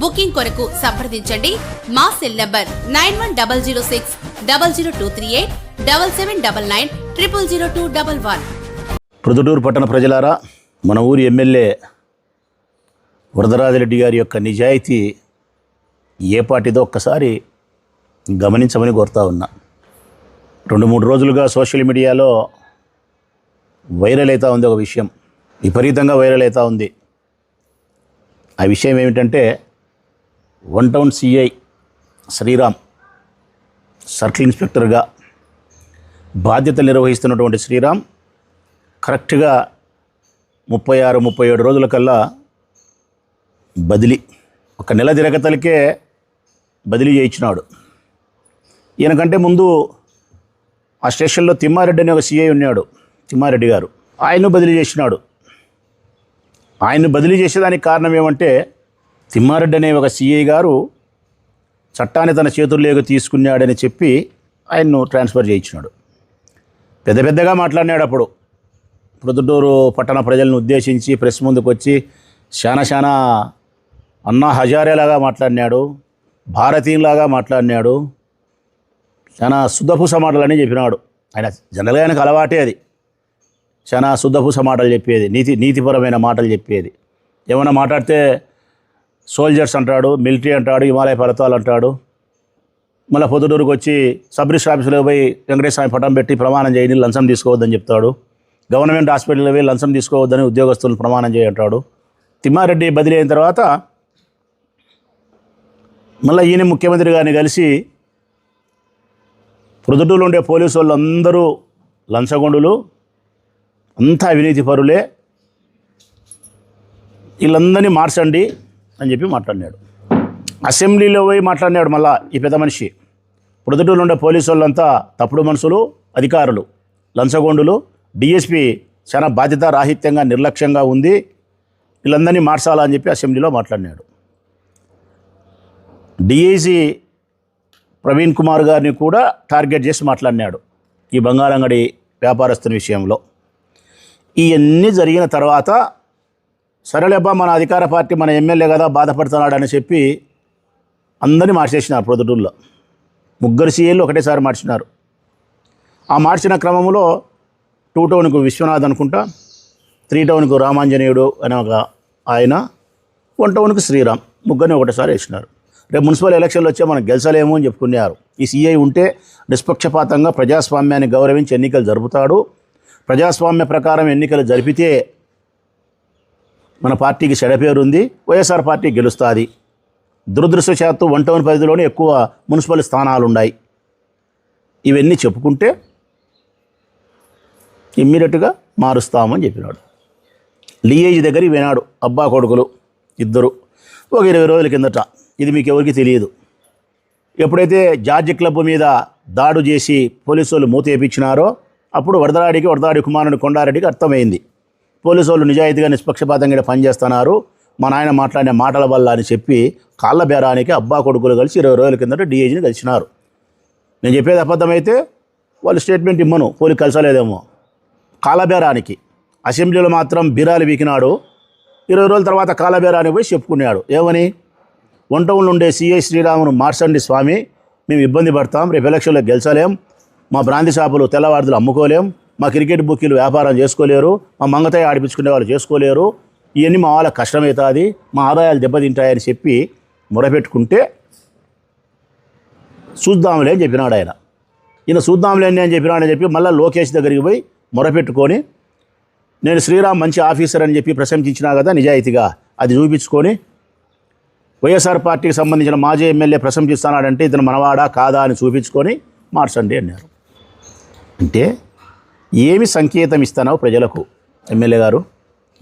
Booking కొరకు సంప్రదించండి. మా cell number nine one double zero six double zero two three eight double seven double nine triple zero two double one. Proddatur పట్టణ ప్రజలారా మన ఊరి MLA Varadaraja Reddy గారి యొక్క నిజాయితీ ఏ పాటిదో ఒక్కసారి గమనించమని కోరుతా ఉన్నా. రెండు మూడు రోజులుగా సోషల్ మీడియాలో వైరల్ అవుతూ ఉంది ఒక విషయం. విపరీతంగా వైరల్ అవుతూ ఉంది. ఆ విషయం ఏమిటంటే one town CI Sriram circle ఇన్స్పెక్టర్గా బాధ్యతలు నిర్వహిస్తున్నటువంటి శ్రీరామ్ కరెక్ట్గా ముప్పై ఆరు ముప్పై ఏడు రోజుల కల్లా బదిలీ. ఒక నెల తిరగతలకే బదిలీ చేయించినాడు. ఈయనకంటే ముందు ఆ స్టేషన్లో తిమ్మారెడ్డి అనే ఒక సీఐ ఉన్నాడు తిమ్మారెడ్డి గారు. ఆయన్ను బదిలీ చేసినాడు. ఆయన్ను బదిలీ చేసేదానికి కారణం ఏమంటే తిమ్మారెడ్డి అనే ఒక సీఐ గారు చట్టాన్ని తన చేతుల్లోకి తీసుకున్నాడని చెప్పి ఆయన్ను ట్రాన్స్ఫర్ చేయించినాడు. పెద్ద పెద్దగా మాట్లాడినాడు అప్పుడు. ప్రొద్దుటూరు పట్టణ ప్రజలను ఉద్దేశించి ప్రెస్ ముందుకు వచ్చి చాలా చాలా అన్నా హజారేలాగా మాట్లాడినాడు భారతీయులాగా మాట్లాడినాడు చాలా శుద్ధపూస మాటలని చెప్పినాడు. ఆయన జనరల్గా ఆయనకు అలవాటే అది. చాలా శుద్ధపూస మాటలు చెప్పేది నీతి నీతిపరమైన మాటలు చెప్పేది. ఏమైనా మాట్లాడితే సోల్జర్స్ అంటాడు మిలిటరీ అంటాడు హిమాలయ పర్వతాలు అంటాడు. మళ్ళీ పొద్దుటూరుకు వచ్చి సబ్ రిజిస్టర్ ఆఫీసులో పోయి వెంకటేశ్వర స్వామి పటం పెట్టి ప్రమాణం చేయని లంచం తీసుకోవద్దని చెప్తాడు. గవర్నమెంట్ హాస్పిటల్లో పోయి లంచం తీసుకోవద్దని ఉద్యోగస్తులను ప్రమాణం చేయంటాడు తిమ్మారెడ్డి బదిలీ అయిన తర్వాత మళ్ళీ ఈయన ముఖ్యమంత్రి గారిని కలిసి పొద్దుటూరులో ఉండే పోలీసు వాళ్ళు అందరూ లంచగొండులు అంతా అవినీతి పరులే. వీళ్ళందరినీ మార్చండి అని చెప్పి మాట్లాడినాడు. అసెంబ్లీలో పోయి మాట్లాడినాడు మళ్ళా ఈ పెద్ద మనిషి. ప్రొద్దుటూరులో ఉండే పోలీసు వాళ్ళంతా తప్పుడు మనుషులు అధికారులు లంచగొండులు డిఎస్పి చాలా బాధ్యత రాహిత్యంగా నిర్లక్ష్యంగా ఉంది. వీళ్ళందరినీ మార్చాలా అని చెప్పి అసెంబ్లీలో మాట్లాడినాడు. డిఐజీ ప్రవీణ్ కుమార్ గారిని కూడా టార్గెట్ చేసి మాట్లాడినాడు ఈ బంగారంగడి వ్యాపారస్తుని విషయంలో. ఇవన్నీ జరిగిన తర్వాత సరేలేబ్బా మన అధికార పార్టీ మన ఎమ్మెల్యే కదా బాధపడుతున్నాడు అని చెప్పి అందరినీ మార్చేసినారు ప్రొద్దుటూరులో ముగ్గురు సీఏలు ఒకటేసారి మార్చినారు. ఆ మార్చిన క్రమంలో టూ టౌన్కు విశ్వనాథ్ అనుకుంటా త్రీ టౌన్కు రామాంజనేయుడు అనే ఒక ఆయన వన్ టౌన్కు శ్రీరామ్ ముగ్గురిని ఒకటేసారి వేసినారు. రేపు మున్సిపల్ ఎలక్షన్లు వచ్చే మనం గెలిచలేము అని చెప్పుకున్నారు. ఈ సీఐ ఉంటే నిష్పక్షపాతంగా ప్రజాస్వామ్యాన్ని గౌరవించి ఎన్నికలు జరుపుతాడు. ప్రజాస్వామ్య ప్రకారం ఎన్నికలు జరిపితే మన పార్టీకి చెడపేరు ఉంది వైఎస్ఆర్ పార్టీ గెలుస్తుంది. దురదృష్టవశాత్తు వన్ టౌన్ పరిధిలోనే ఎక్కువ మున్సిపల్ స్థానాలు ఉన్నాయి ఇవన్నీ చెప్పుకుంటే ఇమ్మీడియట్గా మారుస్తామని చెప్పినాడు. లీఏజ్ దగ్గర వినాడు అబ్బా కొడుకులు ఇద్దరు. ఒక ఇరవై రోజుల కిందట ఇది మీకు ఎవరికి తెలియదు. ఎప్పుడైతే జార్జ్ క్లబ్ మీద దాడు చేసి పోలీసు వాళ్ళు మూత వేయించినారో అప్పుడు వరదరాడికి వరదాడి కుమారుని కొండారెడ్డికి అర్థమైంది. పోలీసు వాళ్ళు నిజాయితీగా నిష్పక్షపాతంగా పనిచేస్తున్నారు. మా నాయన మాట్లాడిన మాటల వల్ల అని చెప్పి కాళ్ళ బేరానికి అబ్బా కొడుకులు కలిసి ఇరవై రోజుల కిందట డిఐజీని కలిసినారు. నేను చెప్పేది అబద్ధమైతే వాళ్ళు స్టేట్మెంట్ ఇమ్మను పోలీసు కలిసలేదేమో. కాలబేరానికి అసెంబ్లీలో మాత్రం బీరాలు వీకినాడు. ఇరవై రోజుల తర్వాత కాలబేరానికి పోయి చెప్పుకున్నాడు. ఏమని? వన్ ఉండే సిఐ శ్రీరామును మార్చండి స్వామి మేము ఇబ్బంది పడతాం రేపు ఎలక్షన్లో గెలిచలేం మా బ్రాంతి షాపులు తెల్లవారుదలు అమ్ముకోలేం మా క్రికెట్ బుక్కీలు వ్యాపారం చేసుకోలేరు మా మంగతాయి ఆడిపించుకునే వాళ్ళు చేసుకోలేరు. ఇవన్నీ మా వాళ్ళకి కష్టమవుతుంది మా ఆదాయాలు దెబ్బతింటాయని చెప్పి మొరపెట్టుకుంటే చూద్దాంలే అని చెప్పినాడు ఆయన. ఈయన చూద్దాంలే అని చెప్పినాడని చెప్పి మళ్ళీ లోకేష్ దగ్గరికి పోయి మొరపెట్టుకొని నేను శ్రీరామ్ మంచి ఆఫీసర్ అని చెప్పి ప్రశంసించినా కదా నిజాయితీగా అది చూపించుకొని వైఎస్ఆర్ పార్టీకి సంబంధించిన మాజీ ఎమ్మెల్యే ప్రశంసిస్తున్నాడంటే ఇతను మనవాడా కాదా అని చూపించుకొని మార్చండి అన్నారు. అంటే ఏమి సంకేతం ఇస్తున్నావు ప్రజలకు? ఎమ్మెల్యే గారు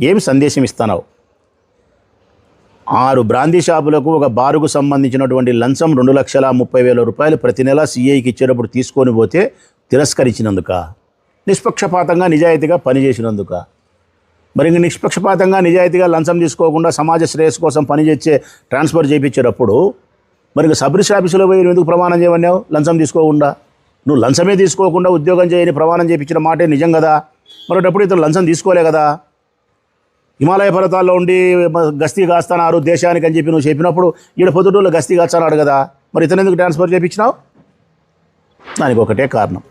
ఏమి సందేశం ఇస్తున్నావు ఆరు బ్రాందీ షాపులకు ఒక బారుకు సంబంధించినటువంటి లంచం రెండు లక్షల ముప్పై వేల రూపాయలు ప్రతి నెల సీఐకి ఇచ్చేటప్పుడు తీసుకొని పోతే తిరస్కరించినందుక? నిష్పక్షపాతంగా నిజాయితీగా పనిచేసినందుక? మరి నిష్పక్షపాతంగా నిజాయితీగా లంచం తీసుకోకుండా సమాజ శ్రేయస్సు కోసం పనిచేసే ట్రాన్స్ఫర్ చేయించేటప్పుడు మరి ఇంక సబ్ రిజిస్టర్ ఆఫీసులో పోయి ఎందుకు ప్రమాణం చేయమన్నావు? లంచం తీసుకోకుండా? నువ్వు లంచమే తీసుకోకుండా ఉద్యోగం చేయని ప్రమాణం చేయించిన మాటే నిజం కదా? మరొకప్పుడు ఇతను లంచం తీసుకోలే కదా? హిమాలయ పర్వతాల్లో ఉండి గస్తీ కాస్తానారు దేశానికి అని చెప్పి నువ్వు చెప్పినప్పుడు ఈడ పొద్దుటూళ్ళు గస్తీ కాస్తానాడు కదా? మరి ఇతను ఎందుకు ట్రాన్స్ఫర్ చేయించినావు దానికి ఒకటే కారణం.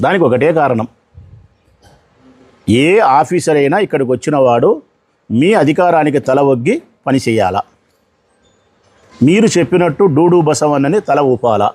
దానికి ఒకటే కారణం. ఏ ఆఫీసర్ అయినా ఇక్కడికి వచ్చిన వాడు మీ అధికారానికి తల ఒగ్గి పని చేయాలా? మీరు చెప్పినట్టు డూడు బసవన్నని తల ఊపాలా?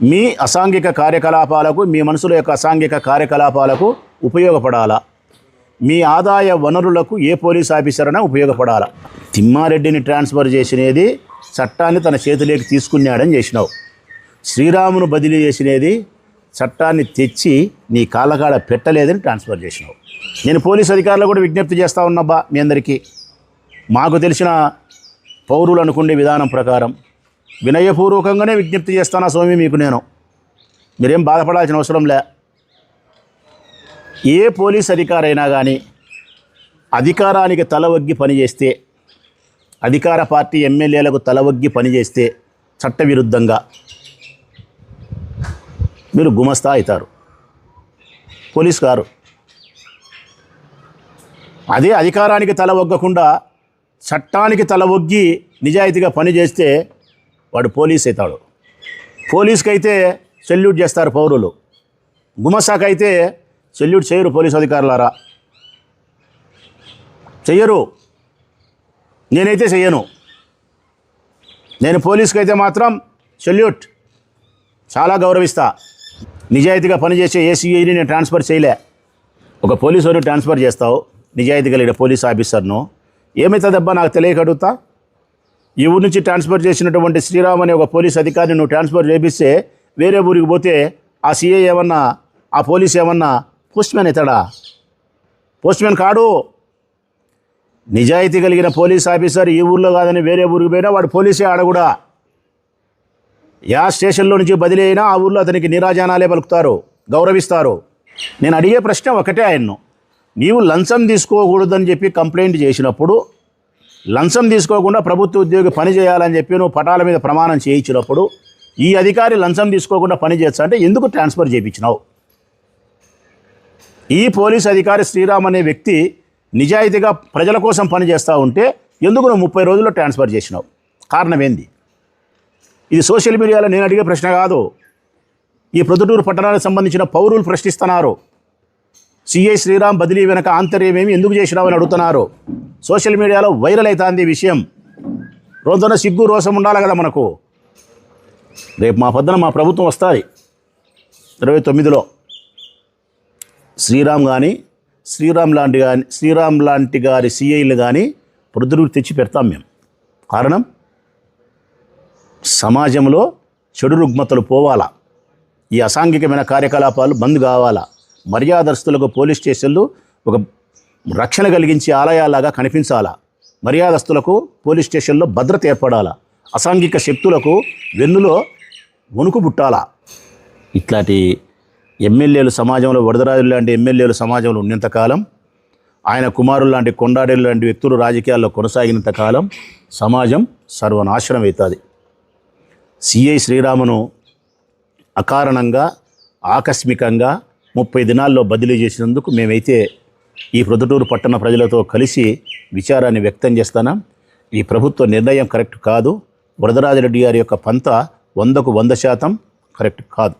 మీ అసాంఘిక కార్యకలాపాలకు మీ మనసుల యొక్క అసాంఘిక కార్యకలాపాలకు ఉపయోగపడాలా? మీ ఆదాయ వనరులకు ఏ పోలీస్ ఆఫీసర్ అయినా ఉపయోగపడాలా? తిమ్మారెడ్డిని ట్రాన్స్ఫర్ చేసినది చట్టాన్ని తన చేతిలోకి తీసుకున్నాడని చేసినావు. శ్రీరామును బదిలీ చేసినది చట్టాన్ని తెచ్చి నీ కాళ్ళకాడ పెట్టలేదని ట్రాన్స్ఫర్ చేసినావు. నేను పోలీస్ అధికారులు కూడా విజ్ఞప్తి చేస్తా ఉన్నబ్బా మీ అందరికీ. మాకు తెలిసిన పౌరులు అనుకునే విధానం ప్రకారం వినయపూర్వకంగానే విజ్ఞప్తి చేస్తానా స్వామి మీకు నేను? మీరేం బాధపడాల్సిన అవసరం లే. ఏ పోలీస్ అధికారైనా కానీ అధికారానికి తల వగ్గి పనిచేస్తే అధికార పార్టీ ఎమ్మెల్యేలకు తల వగ్గి పనిచేస్తే చట్టవిరుద్ధంగా మీరు గుమస్తా అవుతారు పోలీస్ గారు అదే అధికారానికి తల ఒగ్గకుండా చట్టానికి తల ఒగ్గి నిజాయితీగా పనిచేస్తే వాడు పోలీస్ అవుతాడు. పోలీస్కి అయితే సెల్యూట్ చేస్తారు పౌరులు. గుమసాకైతే సెల్యూట్ చేయరు పోలీస్ అధికారులారా. చెయ్యరు. నేనైతే చెయ్యను. నేను పోలీస్కి అయితే మాత్రం సెల్యూట్. చాలా గౌరవిస్తా. నిజాయితీగా పనిచేసే ఏసీఐని నేను ట్రాన్స్ఫర్ చేయలే. ఒక పోలీసు ట్రాన్స్ఫర్ చేస్తావు. నిజాయితీ కలిగిన పోలీస్ ఆఫీసర్ను. ఏమవుతుందబ్బా నాకు తెలియక అడుగుతా ఈ ఊరి నుంచి ట్రాన్స్ఫర్ చేసినటువంటి శ్రీరామ్ అనే ఒక పోలీస్ అధికారిని నువ్వు ట్రాన్స్ఫర్ చేపిస్తే వేరే ఊరికి పోతే ఆ సీఏ ఏమన్నా ఆ పోలీస్ ఏమన్నా పోస్ట్మ్యాన్ అవుతాడా? కాడు. నిజాయితీ కలిగిన పోలీస్ ఆఫీసర్ ఈ ఊర్లో కాదని వేరే ఊరికి పోయినా వాడు పోలీసే ఆడ కూడా. యా స్టేషన్లో నుంచి బదిలీ అయినా ఆ ఊర్లో అతనికి నీరాజానాలే పలుకుతారు గౌరవిస్తారు. నేను అడిగే ప్రశ్న ఒకటే ఆయన్ను. నీవు లంచం తీసుకోకూడదని చెప్పి కంప్లైంట్ చేసినప్పుడు లంచం తీసుకోకుండా ప్రభుత్వ ఉద్యోగి పని చేయాలని చెప్పి నువ్వు పటాల మీద ప్రమాణం చేయించినప్పుడు ఈ అధికారి లంచం తీసుకోకుండా పని చేయొచ్చా అంటే ఎందుకు ట్రాన్స్ఫర్ చేయించినావు? ఈ పోలీస్ అధికారి శ్రీరామ్ అనే వ్యక్తి నిజాయితీగా ప్రజల కోసం పనిచేస్తూ ఉంటే ఎందుకు నువ్వు ముప్పై రోజుల్లో ట్రాన్స్ఫర్ చేసినావు? కారణం ఏంది? ఇది సోషల్ మీడియాలో నేను అడిగే ప్రశ్న కాదు. ఈ ప్రొద్దుటూరు పట్టణానికి సంబంధించిన పౌరులు ప్రశ్నిస్తున్నారు. సిఐ శ్రీరామ్ బదిలీ వెనక ఆంతర్యమేమి ఎందుకు చేసినావని అడుగుతున్నారు. సోషల్ మీడియాలో వైరల్ అవుతుంది విషయం. రోజున సిగ్గు రోసం ఉండాలి కదా మనకు. రేపు మా పొద్దున మా ప్రభుత్వం వస్తుంది. ఇరవై తొమ్మిదిలో. శ్రీరామ్ కానీ శ్రీరామ్ లాంటి కానీ శ్రీరామ్ లాంటి గారి సిఐలు కానీ ప్రొద్దురు తెచ్చి పెడతాం మేము. కారణం? సమాజంలో చెడు రుగ్మతలు పోవాలా. ఈ అసాంఘికమైన కార్యకలాపాలు బంద్ కావాలా. మర్యాదస్తులకు పోలీస్ స్టేషన్లు ఒక రక్షణ కలిగించే ఆలయాలాగా కనిపించాలా? మర్యాదస్తులకు పోలీస్ స్టేషన్లో భద్రత ఏర్పడాలా? అసాంఘిక శక్తులకు వెన్నులో వణుకు పుట్టాలా? ఇట్లాంటి ఎమ్మెల్యేలు సమాజంలో వరదరాజులు లాంటి ఎమ్మెల్యేలు సమాజంలో ఉన్నంతకాలం ఆయన కుమారులు లాంటి కొండాడేలు లాంటి వ్యక్తులు రాజకీయాల్లో కొనసాగినంత కాలం సమాజం సర్వనాశనం అవుతుంది. సిఐ శ్రీరామును అకారణంగా ఆకస్మికంగా ముప్పై దినాల్లో బదిలీ చేసినందుకు మేమైతే ఈ ప్రొద్దుటూరు పట్టణ ప్రజలతో కలిసి విచారాన్ని వ్యక్తం చేస్తున్నాం ఈ ప్రభుత్వ నిర్ణయం కరెక్ట్ కాదు. వరదరాజరెడ్డి గారి యొక్క పంత వందకు వంద శాతం కరెక్ట్ కాదు.